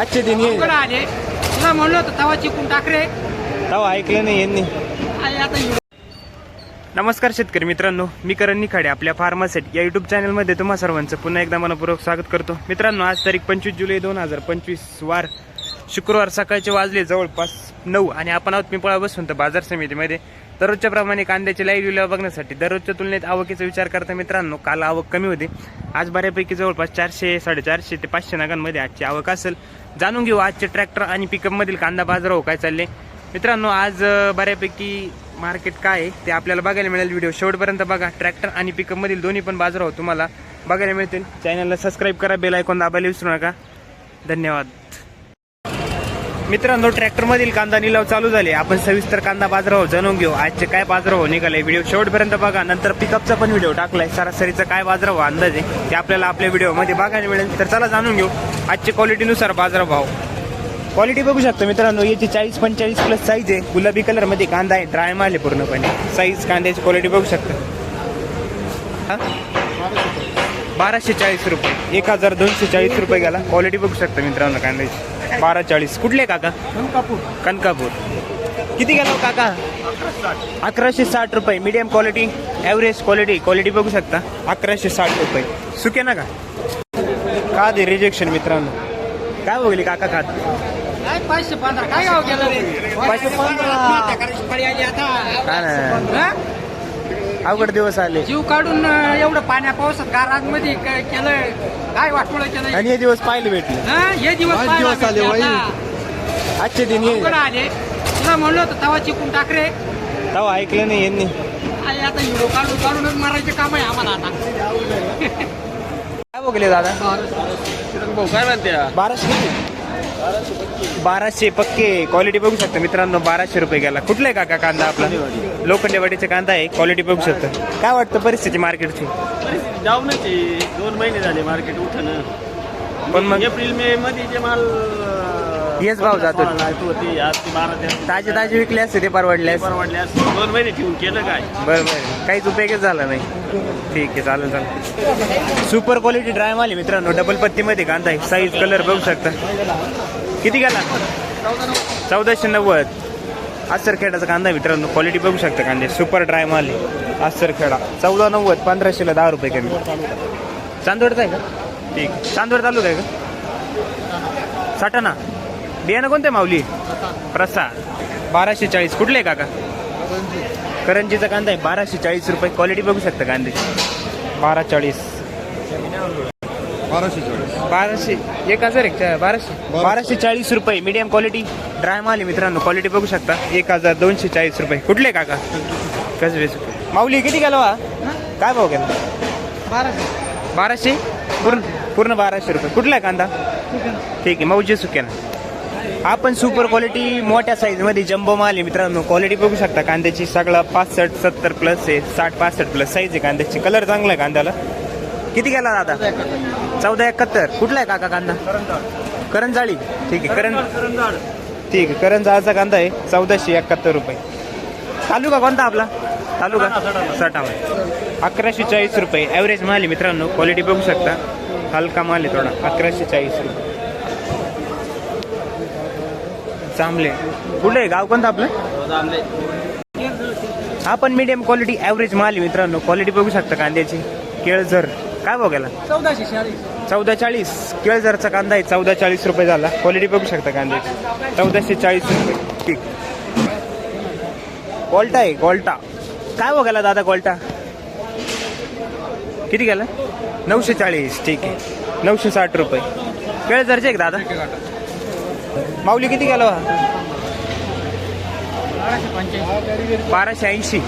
आजचे दिन ये उघड आले. तुला म्हणलं होतं तवा चिकून टाक रे. तेव्हा ऐकलं नाही यांनी. आणि आता एवढं नमस्कार शेतकरी मित्रांनो मी करण निखाडे आपल्या फार्मासेट या युट्यूब चॅनलमध्ये तुम्हा सर्वांचं पुन्हा एकदा मनपूर्वक स्वागत करतो. मित्रांनो आज तारीख पंचवीस जुलै दोन हजार पंचवीस वार शुक्रवार सकाळचे वाजले जवळपास नऊ आणि आपण आहोत पिंपळा बसून तर बाजार समितीमध्ये. दररोजच्या प्रमाणे कांद्याची लाईव्ह व्हिडिओ बघण्यासाठी दररोजच्या तुलनेत आवकीचा विचार करता मित्रांनो काल आवक कमी होती. आज बऱ्यापैकी जवळपास चारशे साडेचारशे ते पाचशे नगांमध्ये आजची आवक असेल. जाणून घेऊ आजचे ट्रॅक्टर आणि पिकअपमधील कांदा बाजार हो काय चालले. मित्रांनो आज बऱ्यापैकी मार्केट काय आहे ते आपल्याला बघायला मिळेल. व्हिडिओ शेवटपर्यंत बघा. ट्रॅक्टर आणि पिकअपमधील दोन्ही पण बाजार हो तुम्हाला बघायला मिळतील. चॅनलला सबस्क्राईब करा बेल ऐकून दाबायला विसरू नका. धन्यवाद. मित्रांनो ट्रॅक्टर मधील कांदा निलाव चालू झाले. आपण सविस्तर कांदा बाजारावर जाणून घेऊ. आजचे काय बाजारभाव निघाले व्हिडिओ शेवटपर्यंत बघा. नंतर पिकअपचा पण व्हिडिओ टाकलाय. सरासरीचा काय बाजारभाव अंदाज आहे ते आपल्याला आपल्या व्हिडिओमध्ये बघायला मिळेल. तर चला जाणून घेऊ आजच्या क्वालिटीनुसार बाजारभाव. क्वालिटी बघू शकतो मित्रांनो याची चाळीस पंचेचाळीस प्लस साईज आहे. गुलाबी कलरमध्ये कांदा आहे. ड्राय माल आहे पूर्णपणे. साईज कांद्याची क्वालिटी बघू शकता. बाराशे चाळीस रुपये. एक हजार दोनशे चाळीस रुपये गेला. क्वालिटी बघू शकता मित्रांनो कांद्याची. बारा चाळीस कुठले काका? कनकापूर. किती गेला हो काका? अकराशे साठ रुपये. Medium quality average quality quality बघू शकता. अकराशे साठ रुपये. सुके ना का? का दे रिजेक्शन मित्रांनो. काय बघली काका खात काय पाचशे पंधरा? काय गाव गेलं रे? पाचशे पंधरा. काय हा? अवघड दिवस आले. जीव काढून अं, एवढं पाण्या पावसात गारांमध्ये काय केलं काय वाटोळ केलं आणि हे दिवस पाहिले भेटले. हा? हे दिवस आज पाहायला दिवस आले, भेटले वही. आता. आजचे दिन उघड आले. तुला म्हणलं होतं तवा चिकून टाक रे. तेव्हा ऐकलं नाही यांनी. आणि आता हिरो काढून काढूनच मारायचे काम आहे आम्हाला आता. काय बघले दादा? भाऊ काय म्हणते बाराशे किती? बाराशे पक्के क्वालिटी बघू शकता मित्रांनो बाराशे रुपये गेला. कुठला आहे काका कांदा आपला? लोखंडेवाडीचा कांदा आहे क्वालिटी बघू शकता. काय वाटतं परिस्थिती मार्केटची परिस्थिती डाऊनच आहे. दोन महिने झाले मार्केट उठणं. पण मग? एप्रिल मे मध्ये जे माल हेच भाव जातो. होती आज ती बारा ते ताजे ताजे विकले असते ते परवडले असते. परवडले असते. दोन महिने ठेवून केलं काय? बरं बरं. काहीच उपयोगच झाला नाही. ठीक आहे चालेल चालेल. सुपर क्वालिटी ड्राय माल आहे मित्रांनो. डबल पत्तीमध्ये कांदा आहे. साईज कलर बघू शकता. किती गेला? चौदाशे नव्वद. आसरखेडाचा कांदा आहे मित्रांनो क्वालिटी बघू शकता कांदे. सुपर ड्राय माल आहे. खेडा चौदा नव्वद पंधराशेला दहा रुपये कमी. चांदवडचा आहे का? ठीक. चांदवड चालू आहे का? साठाणा बियाणं कोणते माऊली? प्रसाद. बाराशे चाळीस. कुठले आहे काका? करंजीचा कांदा आहे. बाराशे चाळीस रुपये. क्वालिटी बघू शकता कांदे. बारा चाळीस. बाराशे चाळीस. बाराशे. एक हजार एक चा- बाराशे. बाराशे. चाळीस रुपये. मीडियम क्वालिटी ड्राय माल आहे मित्रांनो. क्वालिटी बघू शकता. एक हजार दोनशे चाळीस रुपये. कुठले काका? कसबे माऊली किती गेलो हा काय भाव गेला? बाराशे. बाराशे? पूर्ण पूर्ण बाराशे रुपये. कुठला आहे कांदा? ठीक आहे. मौजे सुक्याना आपण सुपर क्वालिटी मोठ्या साईजमध्ये जम्बो माल आहे मित्रांनो. क्वालिटी बघू शकता. कांद्याची सगळं पासष्ट सत्तर प्लस आहे. साठ पासष्ट प्लस साईज आहे कांद्याची. कलर चांगला आहे कांद्याला. किती गेला दादा? चौदा एकाहत्तर. कुठला आहे काका कांदा? करंजाळी. ठीक आहे करं ठीक आहे करंजाळाचा कांदा आहे. चौदाशे एकाहत्तर रुपये. तालुका कोणता आपला? तालुका? सटावा. अकराशे चाळीस रुपये. ॲव्हरेज माल आहे मित्रांनो. क्वालिटी बघू शकता. हलका माल आहे थोडा. अकराशे चाळीस रुपये. चांबले कुठे आहे? गाव कोणतं आपलं? आपण मीडियम क्वालिटी ॲव्हरेज माल आहे मित्रांनो. क्वालिटी बघू शकता कांद्याची. केळझर. काय बघायला चौदाशे चाळीस. चौदा चाळीस केळझरचा कांदा आहे. चौदा चाळीस रुपये झाला. क्वालिटी बघू शकता कांद्याची. चौदाशे चाळीस रुपये. ठीक. गोल्टा आहे गोल्टा काय बघायला दादा गोल्टा किती गेला? नऊशे चाळीस. ठीक आहे. नऊशे साठ रुपये. केळझरचे आहे का दादा? माऊली किती गेला? बाराशे ऐंशी.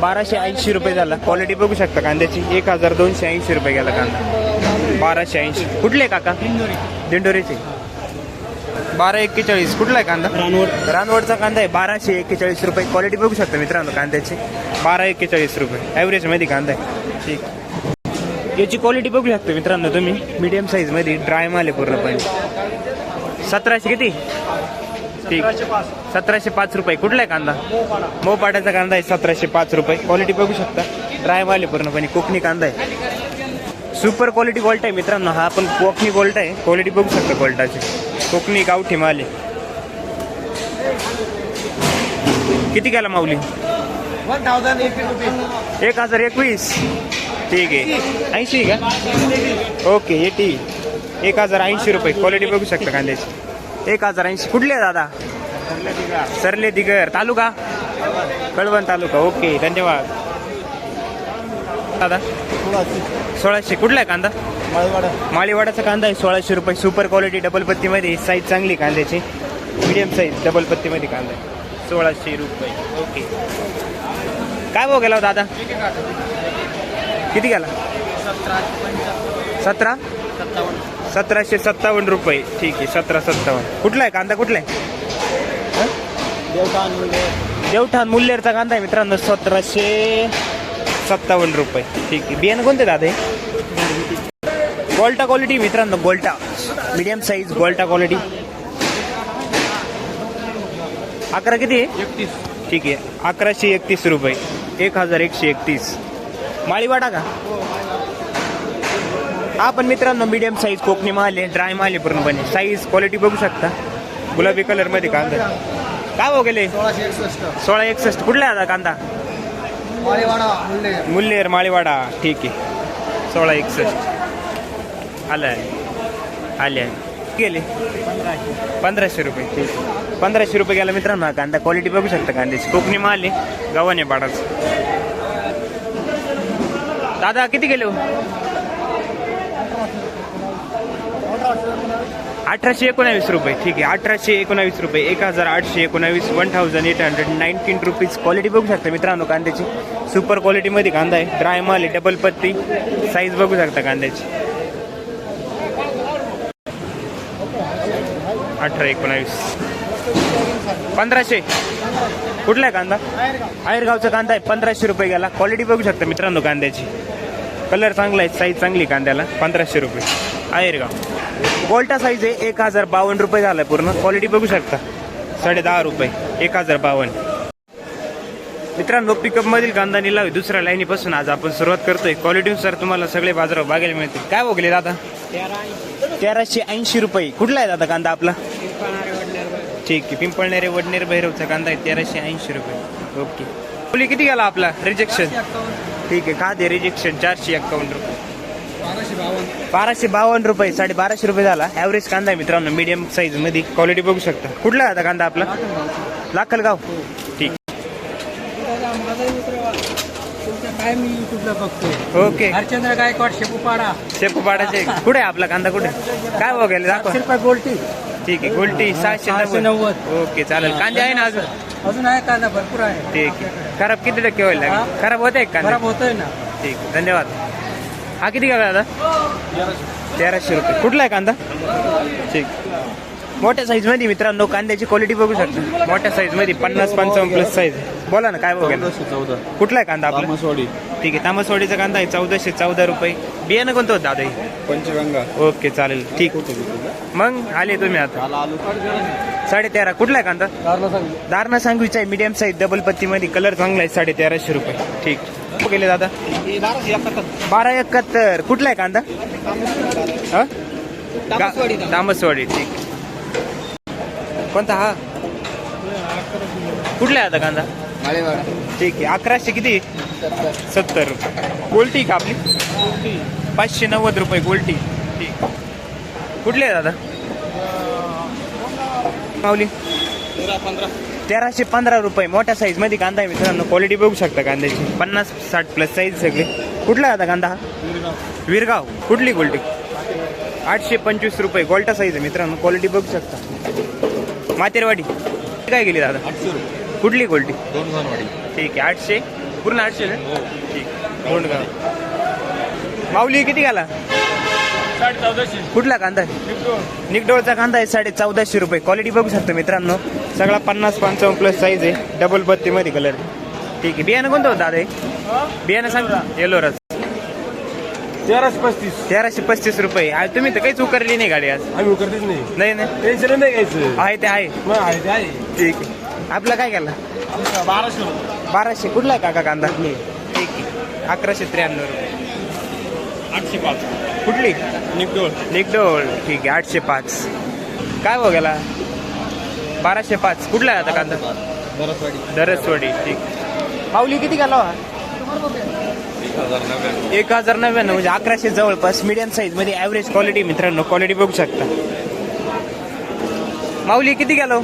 बाराशे ऐंशी रुपये झाला. क्वालिटी बघू शकता कांद्याची. एक हजार दोनशे ऐंशी रुपये गेला कांदा. बाराशे ऐंशी. कुठले काका? दिंडोरीचे. बारा एक्केचाळीस कुठला आहे कांदा? रानवड. रानवडचा कांदा आहे. बाराशे एक्केचाळीस रुपये. क्वालिटी बघू शकता मित्रांनो कांद्याची. बारा एक्केचाळीस रुपये. ॲव्हरेजमध्ये कांदा आहे. ठीक. याची क्वालिटी बघू शकता मित्रांनो तुम्ही. मीडियम साईजमध्ये ड्राय माल आहे पूर्णपणे. सतराशे किती? ठीक. सतराशे पाच रुपये. कुठला आहे कांदा? मोपाट्याचा कांदा आहे सतराशे पाच रुपये. क्वालिटी बघू शकता. ड्रायवाले पूर्णपणे कोकणी कांदा आहे. सुपर क्वालिटी गोल्ट आहे मित्रांनो. हा आपण कोकणी गोल्ट आहे. क्वालिटी बघू शकता गोल्टाची कोकणी गावठी माल आहे. किती गेला माऊली? एक हजार एकवीस. ठीक आहे. ऐंशी का? Okay eighty. एक हजार ऐंशी रुपये. क्वालिटी बघू शकता कांद्याची. एक हजार ऐंशी. कुठले आहे दादा? सरले दिगर. तालुका? कळवण तालुका. ओके धन्यवाद. दादा? सोळाशे. कुठला आहे कांदा? माळीवाडाचा कांदा आहे. सोळाशे रुपये. सुपर क्वालिटी डबल पत्तीमध्ये. साईज चांगली कांद्याची. मीडियम साईज डबल पत्तीमध्ये कांदा आहे. सोळाशे रुपये. ओके. काय भाव गेला हो दादा? किती गेला? सतरा? सतराशे सत्तावन्न रुपये. ठीक आहे सतरा सत्तावन्न. कुठला आहे? कांदा कुठला आहे? देवठाण मुल्लेरचा कांदा आहे मित्रांनो सतराशे सत्तावन्न रुपये. ठीक आहे. बियाणं कोणते दादा हे? गोल्टा क्वालिटी मित्रांनो गोल्टा. मीडियम साईज गोल्टा क्वालिटी अकरा किती आहे? एकतीस. ठीक आहे. अकराशे एकतीस रुपये. एक हजार एकशे एकतीस. माळीवाडा का? आपण मित्रांनो मीडियम साईज कोकणी माले ड्राय माले पूर्णपणे. साईज क्वालिटी बघू शकता. गुलाबी कलरमध्ये कांदा. काय भाव गेले? सोळा एकसष्ट. कुठला आहे आता कांदा? मुल्लेर माळीवाडा. ठीक आहे. सोळा एकसष्ट. आलं आहे आले आहे गेले? पंधराशे रुपये. ठीक आहे. पंधराशे रुपये गेला मित्रांनो हा कांदा. क्वालिटी बघू शकता कांद्याची. कोकणी माल आहे. गव्हाणे पाडाचं दादा किती गेले हो? अठराशे एकोणावीस रुपये. ठीक आहे अठराशे एकोणावीस रुपये. एक हजार आठशे एकोणावीस one thousand eight hundred nineteen rupees quality बघू शकता मित्रांनो कांद्याची. सुपर क्वालिटीमध्ये कांदा आहे. ड्राय माल आहे डबल पत्ती. साईज बघू शकता कांद्याची. अठरा एकोणावीस. पंधराशे. कुठला आहे कांदा? आयरगावचा कांदा आहे. पंधराशे रुपये गेला. क्वालिटी बघू शकता मित्रांनो कांद्याची. कलर चांगला आहे साईज चांगली कांद्याला. पंधराशे रुपये. आयरगाव गोल्टा साईज आहे एक हजार बावन्न रुपये झाला पूर्ण. क्वालिटी बघू शकता. साडे दहा रुपये एक हजार बावन्न. मित्रांनो पिकअप मधील कांदा निलाव दुसऱ्या लाईनीपासून आज आपण सुरुवात करतोय. क्वालिटीनुसार तुम्हाला सगळे बाजार बघायला मिळतील. काय बघले दादा तेराशे ऐंशी रुपये. कुठला आहे दादा कांदा आपला? ठीक आहे पिंपळनेरे वडनेर भैरवचा कांदा आहे तेराशे ऐंशी रुपये. ओके फुली किती गेला आपला? रिजेक्शन ठीक आहे का दे रिजेक्शन चारशे एक्कावन्न रुपये. बाराशे बावन्न रुपये साडे बाराशे रुपये झाला. ॲव्हरेज कांदा आहे मित्रांनो मीडियम साईजमध्ये क्वालिटी बघू शकता. कुठला आहे आता कांदा आपला? लाखलगाव ठीक. काय मी युट्यूबला बघतोय ओके. हरचंद्र गायकवाड शेपूपाडा शेपू पाडाचे कुठे आहे आपला कांदा? कुठे? काय गेले? दाखवा. रुपये गोल्टी. ठीक आहे गोल्टी सहाशे नव्वद. ओके चालेल. कांदे आहे ना अजून? अजून आहे कांदा भरपूर आहे. ठीक आहे. खराब किती टक्के होईल हा? खराब होते का खराब होतोय ना. ठीक आहे धन्यवाद. हा किती गेला दादा? तेराशे रुपये. कुठला आहे कांदा? ठीक. मोठ्या साईजमध्ये मित्रांनो कांद्याची क्वालिटी बघू शकता. मोठ्या साईजमध्ये पन्नास पंचावन्न प्लस साईज बोला ना काय चौदा. कुठला आहे कांदा आपला? तामसवाडी. ठीक आहे तामसवाडीचा कांदा आहे चौदाशे चौदा रुपये. बियाणं कोणतं होतं दादा? पंचगंगा. ओके चालेल. ठीक. मग आले तुम्ही आता. साडे तेरा कुठला आहे कांदा? दारणा सांगवीचा आहे मीडियम साईज डबल पत्तीमध्ये. कलर चांगला आहे साडे तेराशे रुपये. ठीक. हो गेले दादा? बारा एकाहत्तर. कुठला आहे कांदा? हा? तामसवाडी. ठीक. कोणता हा? कुठला आहे आता कांदा? ठीक आहे. अकराशे किती? सत्तर रुपये. गोल्टी का आपली? पाचशे नव्वद रुपये गोल्टी. ठीक. कुठले आहे दादा? माऊली? पंधरा. तेराशे पंधरा रुपये मोठ्या साईजमध्ये कांदा आहे मित्रांनो. क्वालिटी बघू शकता कांद्याची. पन्नास साठ प्लस साईज सगळे. कुठला आहे आता कांदा? हा विरगाव. कुठली गोल्टी आठशे पंचवीस रुपये. गोल्टा साईज आहे मित्रांनो. क्वालिटी बघू शकता. मातेरवाडी काय गेली दादा? कुठली गोल्टी ठीक आहे. आठशे. पूर्ण आठशे ना? ठीक. गोंडगाव माऊली किती घाला? साडे चौदाशे कुठला कांदा? आहे निकडोळचा कांदा आहे साडे चौदाशे रुपये. क्वालिटी बघू शकता मित्रांनो. सगळा पन्नास पंचावन्न प्लस साईज आहे. डबल बत्तीमध्ये कलर ठीक आहे. बियाणं कोणतं होतं दादा? हे? बियाणं सांग. येलो रस. तेराशे पस्तीस. तेराशे पस्तीस रुपये. आज तुम्ही तर काहीच उकारली नाही गाडी आज. आम्ही करतेच नाही. नाही नाही टेन्शन नाही घ्यायचं. आहे ते आहे. मग आहे ते आहे. ठीक आहे. आपला काय केला? बाराशे रुपये बाराशे. कुठला आहे काका कांदा? ठीक आहे. अकराशे त्र्याण्णव रुपये. आठशे पाच. कुठली? निकडोळ निकडोळ ठीक आहे आठशे पाच. काय भाव गेला? बाराशे पाच. कुठला आहे आता कांदा? दरसवाडी. ठीक. माऊली किती गेला हो? एक हजार नव्याण्णव म्हणजे अकराशे जवळपास मीडियम साईजमध्ये ॲव्हरेज क्वालिटी मित्रांनो. क्वालिटी बघू शकता. माऊली किती गेलो हो,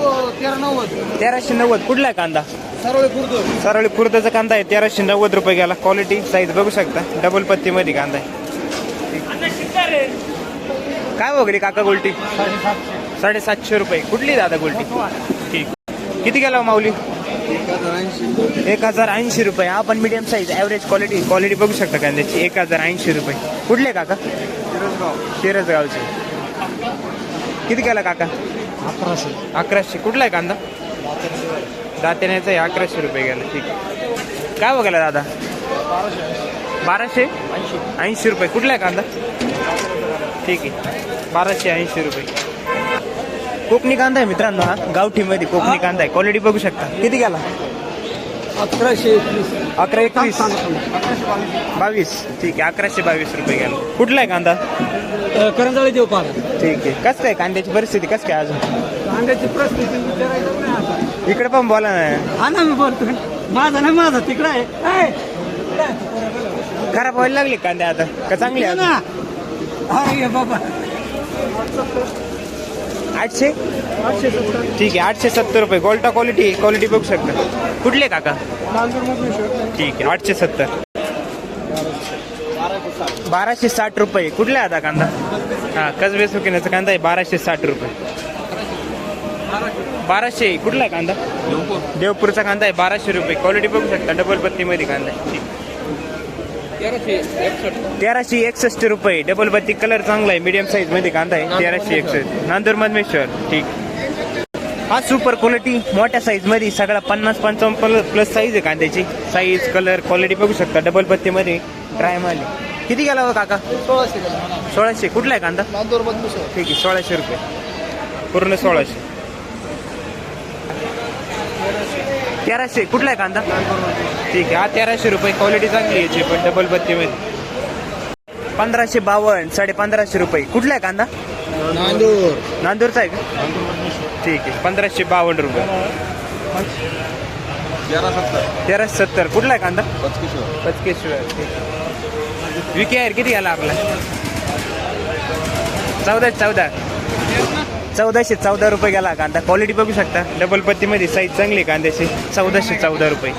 तेरा नव्वद. तेराशे नव्वद. कुठला आहे कांदा? सरळ खुर्द सरळ कुर्ताचा कांदा आहे. तेराशे नव्वद रुपये गेला. क्वालिटी साईज बघू शकता. डबल पत्ती मध्ये कांदा आहे. काय वगैरे काका गोल्टी? साडेसातशे. रुपये. कुठली दादा गोल्टी? ठीक. किती गेला हो माऊली? एक हजार ऐंशी रुपये. हा पण medium size average quality quality बघू शकता कांद्याची. एक हजार ऐंशी रुपये. कुठले काका? शिरसगावचे. किती गेला काका? अकराशे. अकराशे. कुठला आहे कांदा? दात्याण्याचा आहे. अकराशे रुपये गेला. ठीक काय बघायला दादा? बाराशे? ऐंशी रुपये. कुठला आहे कांदा? ठीक आहे. बाराशे ऐंशी रुपये. कोकणी कांदा आहे मित्रांनो हा. गावठीमध्ये कोकणी कांदा आहे. क्वालिटी बघू शकता. किती गेला? अकराशे एकवीस. अकरा एकवीस? बावीस. ठीक आहे. अकराशे बावीस रुपये गेला. कुठला आहे कांदा? करंजाळी देऊ पाहा ठीक आहे. कसं काय कांद्याची परिस्थिती कसं काय अजून? कांद्याची परिस्थिती विचारायचं नाही आता. इकडे पण बोला ना. हा ना मी बोलतोय. माझा नाही माझा तिकडं आहे. ऐ, खराब व्हायला लागले कांदे आता. का चांगले ये? ना. अरे बाबा. आठशे? आठशे सत्तर ठीक आहे आठशे सत्तर रुपये. गोल्टा क्वालिटी क्वालिटी बघू शकता. कुठले काका? ठीक आहे आठशे सत्तर. बाराशे साठ रुपये. कुठले आता कांदा? हा कसबे सुकिण्याचा कांदा आहे बाराशे साठ रुपये. बाराशे कुठला आहे कांदा? देवपूरचा कांदा आहे बाराशे रुपये. क्वालिटी बघू शकता डबल पत्तीमध्ये कांदा आहे. तेराशे एकसष्ट. रुपये. डबल बत्ती कलर चांगला आहे मीडियम साईजमध्ये कांदा आहे. तेराशे एकसष्ट. नांदूर मधमेश्वर ठीक. हा सुपर क्वालिटी मोठ्या साईजमध्ये सगळा पन्नास पंचावन्न प्लस साईज आहे कांद्याची. साईज कलर क्वालिटी बघू शकता डबल पत्ती मध्ये ट्राय मारली किती गेला हो काका? सोळाशे सोळाशे. कुठला आहे कांदा? नांदूर ठीक आहे सोळाशे रुपये. पूर्ण सोळाशे. तेराशे. कुठला आहे कांदा? ठीक आहे हा तेराशे रुपये. क्वालिटी चांगली आहे याची पण डबल बत्तीमध्ये पंधराशे बावन्न साडे पंधराशे रुपये. कुठला आहे कांदा? नांदूर. नांदूरचा आहे का? ठीक आहे पंधराशे बावन्न रुपये. तेराशे सत्तर. कुठला आहे कांदा? पचकेश्वर ठीक विके आहे किती घ्याला आपला? चौदा चौदा. चौदाशे चौदा रुपये गेला कांदा. क्वालिटी बघू शकता. डबल पत्तीमध्ये साईज चांगली कांद्याची. चौदाशे चौदा रुपये.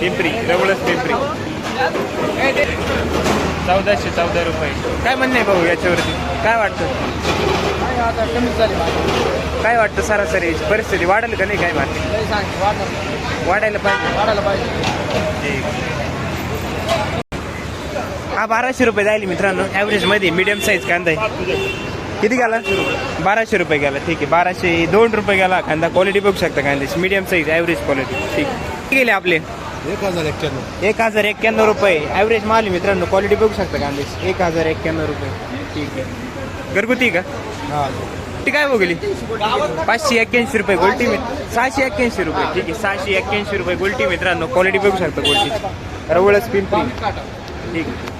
पिंपरी जवळच पिंपरी चौदाशे चौदा रुपये. काय म्हणणं आहे भाऊ याच्यावरती? काय वाटतं? काय वाटतं सरासरी? याची परिस्थिती वाढेल का नाही काय वाढणार वाढायला पाहिजे. वाढायला पाहिजे. ठीक. हा बाराशे रुपये जाईल मित्रांनो. ॲव्हरेजमध्ये मीडियम साईज कांदा आहे. किती गेला? बाराशे रुपये गेला. ठीक आहे. बाराशे दोन रुपये गेला. कांदा क्वालिटी बघू शकता कांद्याची मीडियम साईज ॲव्हरेज क्वालिटी ठीक किती गेले आपले? एक हजार एक्क्याण्णव. एक हजार एक्क्याण्णव रुपये. ॲव्हरेज माल मित्रांनो. क्वालिटी बघू शकता कांद्याची एक हजार एक्क्याण्णव रुपये. ठीक आहे. घरगुती का? ती काय बघली पाचशे एक्क्याऐंशी रुपये गोल्टी मित्र सहाशे एक्क्याऐंशी रुपये. ठीक आहे. सहाशे एक्क्याऐंशी रुपये गोल्टी मित्रांनो. क्वालिटी बघू शकता गोल्टीची. रवळच पिंपरी. ठीक आहे.